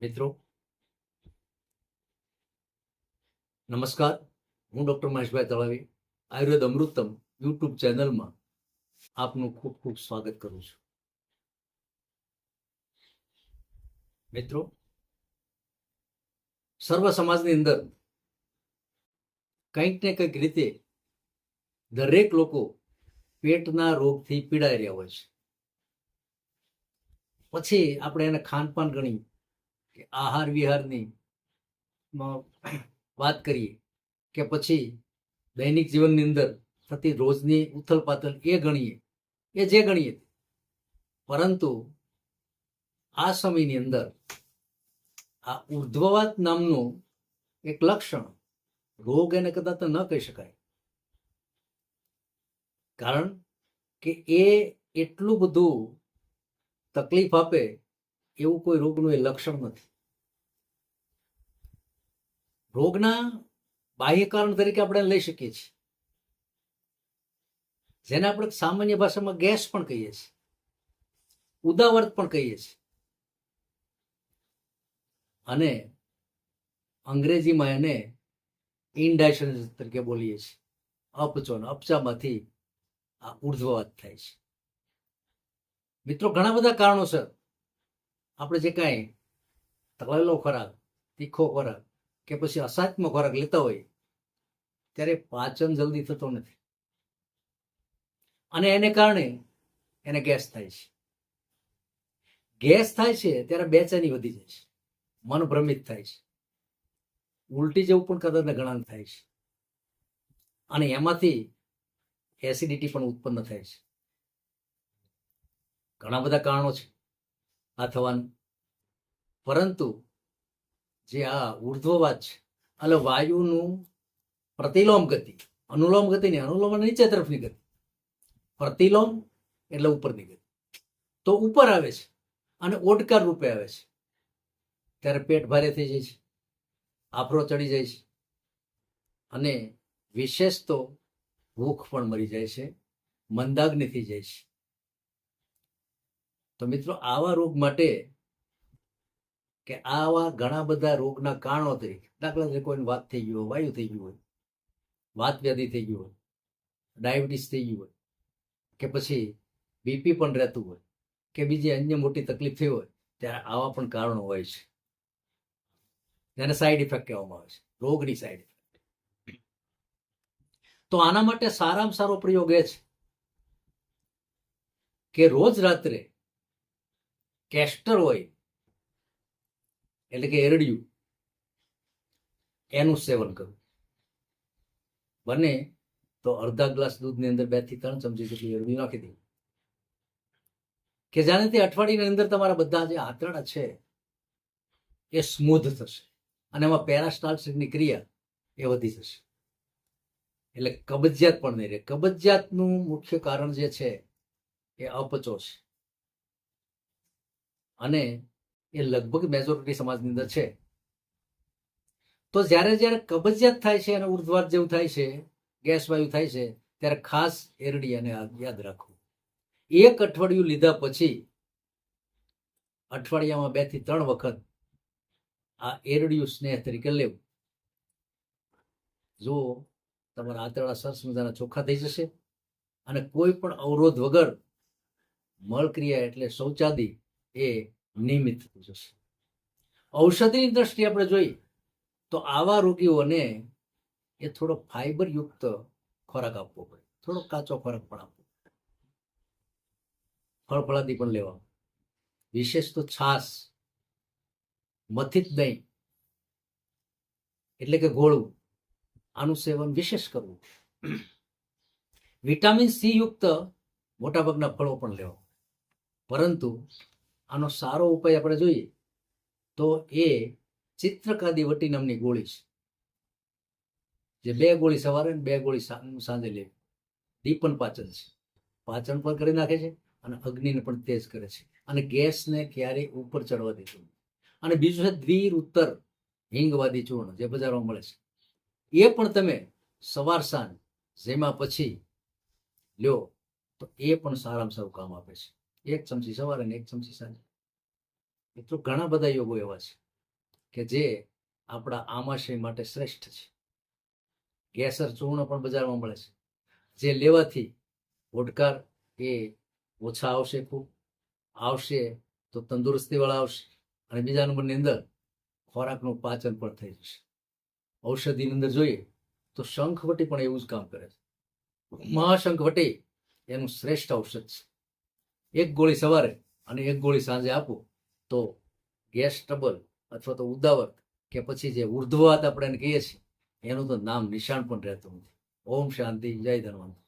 મિત્રો. નમસ્કાર. હું ડૉક્ટર મહેશભાઈ તળાવી, આયુર્વેદ અમૃતમ યુટ્યુબ ચેનલમાં આપનું ખૂબ ખૂબ સ્વાગત કરું છું. મિત્રો, સર્વ સમાજની અંદર કંઈક ને કંઈક રીતે દરેક લોકો પેટના રોગથી પીડાઈ રહ્યા હોય છે. પછી આપણે એને ખાનપાન ગણી કે આહાર વિહારની વાત કરીએ કે પછી દૈનિક જીવનની અંદર થતી રોજની ઉથલ પાથલ એ ગણીએ એ જે ગણીએ પરંતુ આ સમયની અંદર આ ઉર્ધ્વવાત નામનું એક લક્ષણ રોગ એને કદાચ ન કહી શકાય. કારણ કે એ એટલું બધું તકલીફ આપે એવું કોઈ રોગનું એ લક્ષણ નથી. રોગના બાહ્ય કારણ તરીકે આપણે લઈ શકીએ છીએ. જેને આપણે સામાન્ય ભાષામાં ગેસ પણ કહીએ છીએ. ઉદાવર્ત પણ કહીએ છીએ. અને અંગ્રેજીમાં એને ઇન્ડાયશન તરીકે બોલીએ છીએ. અપચો ને અપચામાંથી આ ઉર્ધ્વવાત થાય છે. મિત્રો, ઘણા બધા કારણોસર આપણે જે કાંઈ તળેલો ખોરાક, તીખો ખોરાક કે પછી અસાત્મક ખોરાક લેતા હોય, ત્યારે પાચન જલ્દી થતો નથી. અને એને કારણે એને ગેસ થાય છે. ગેસ થાય છે ત્યારે બેચેની વધી જાય છે. મન ભ્રમિત થાય છે. ઉલટી જેવું પણ કદાચ ઘણા થાય છે. અને એમાંથી એસિડિટી પણ ઉત્પન્ન થાય છે. ઘણા બધા કારણો છે. આ થવાનું. પરંતુ જે આ ઉર્ધ્વવાત છે. એટલે વાયુનું પ્રતિલોમ ગતિ. અનુલોમ ગતિ નહીં અનુલોમ નીચે તરફની ગતિ. પ્રતિલોમ એટલે ઉપરની ગતિ. તો ઉપર આવે છે અને ઓડકાર રૂપે આવે છે. ત્યારે પેટ ભારે થઈ જાય છે, આફરો ચડી જાય છે અને વિશેષ તો ભૂખ પણ મરી જાય છે, મંદાગ્નિ થઈ જાય છે. તો મિત્રો, આવા રોગ માટે કે આવા ઘણા બધા રોગના કારણો તરીકે દાખલા તરીકે કોઈને વાત થઈ ગયું હોય, વાયુ થઈ ગયું હોય, વાત વ્યાધિ થઈ ગયું હોય, ડાયાબિટીસ થઈ ગયું હોય, કે પછી બીપી પણ રહેતું હોય, કે બીજી અન્ય મોટી તકલીફ થઈ હોય, ત્યારે આવા પણ કારણો હોય છે. જેને સાઈડ ઇફેક્ટ કહેવામાં આવે છે, રોગની સાઈડ ઇફેક્ટ તો આના માટે સારામાં સારો પ્રયોગ એ છે કે રોજ રાત્રે કેસ્ટર ઓઇલ એટલે કે એરડિયું. એનું સેવન કરવું. બને તો અડધા ગ્લાસ દૂધની અંદર બેથી ત્રણ ચમચી જેટલી એરડી નાખી દેવું. કે જાણે અઠવાડિયાની અંદર તમારા બધા જે આંતરડા છે, એ સ્મૂધ થશે અને એમાં પેરાસ્ટાલ્સિકની ક્રિયા એ વધી જશે. એટલે કબજિયાત પણ નહીં રહે. કબજિયાતનું મુખ્ય કારણ જે છે, એ અપચો છે. અને એ લગભગ મેજોરિટી સમાજની અંદર છે. તો જ્યારે જ્યારે કબજિયાત થાય છે અને ઉર્ધ્વાત જેવું થાય છે, ગેસ વાયુ થાય છે, ત્યારે ખાસ એરડી અને યાદ રાખવું. એક અઠવાડિયું લીધા પછી અઠવાડિયામાં બેથી ત્રણ વખત આ એરડિયું સ્નેહ તરીકે લેવું. જો તમારા આંતરડા સરસ મજાના ચોખ્ખા થઈ જશે અને કોઈ પણ અવરોધ વગર મળક્રિયા એટલે શૌચાદી એ નિયમિત જશે. ઔષધિની દ્રષ્ટિએ આપણે જોઈએ તો આવા રોગીઓને એ થોડો ફાઈબર યુક્ત ખોરાક આપવો પડે. થોડો કાચો ખોરાક પણ આપવો ફળ ફળાદી પણ લેવા. વિશેષ તો છાસ મથિત દહીં એટલે કે ગોળું, આનું સેવન વિશેષ કરવું વિટામિન સી યુક્ત મોટાભાગના ફળો પણ લેવા પરંતુ આનો સારો ઉપાય આપણે જોઈએ તો એ ચિત્રકાદી વટી નામની ગોળી છે. જે બે ગોળી સવારે ને બે ગોળી સાંજે લેવી. દીપન પાચન છે. પાચન પણ કરી નાખે છે અને અગ્નિને પણ તેજ કરે છે. અને ગેસને ક્યારેય ઉપર ચડવા દેતું અને બીજું છે દ્વિર ઉત્તર હિંગવાદી ચૂર્ણ જે બજારમાં મળે છે. એ પણ તમે સવાર સાંજ જેમાં પછી લ્યો તો એ પણ સારામાં સારું કામ આપે છે. એક ચમચી સવારે અને એક ચમચી સાંજે. મિત્રો, ઘણા બધા યોગો એવા છે કે જે આપણા આમાશય માટે શ્રેષ્ઠ છે. કેસર ચૂર્ણ પણ બજારમાં મળે છે. જે લેવાથી ઓડકાર એ ઓછા આવશે ખૂબ. આવશે તો તંદુરસ્તીવાળા આવશે અને બીજા નંબરની અંદર ખોરાકનું પાચન પણ થઈ જશે. ઔષધિની અંદર જોઈએ તો શંખવટી પણ એવું જ કામ કરે છે. મહાશંખવટી એનું શ્રેષ્ઠ ઔષધ છે. એક ગોળી સવારે અને એક ગોળી સાંજે આપો, તો ગેસ ટ્રબલ અથવા તો ઉદાવર કે પછી જે ઉર્ધ્વાત આપણે કહીએ છીએ, એનું તો નામ નિશાન પણ રહેતું નથી. ઓમ શાંતિ, જય ધન્વંત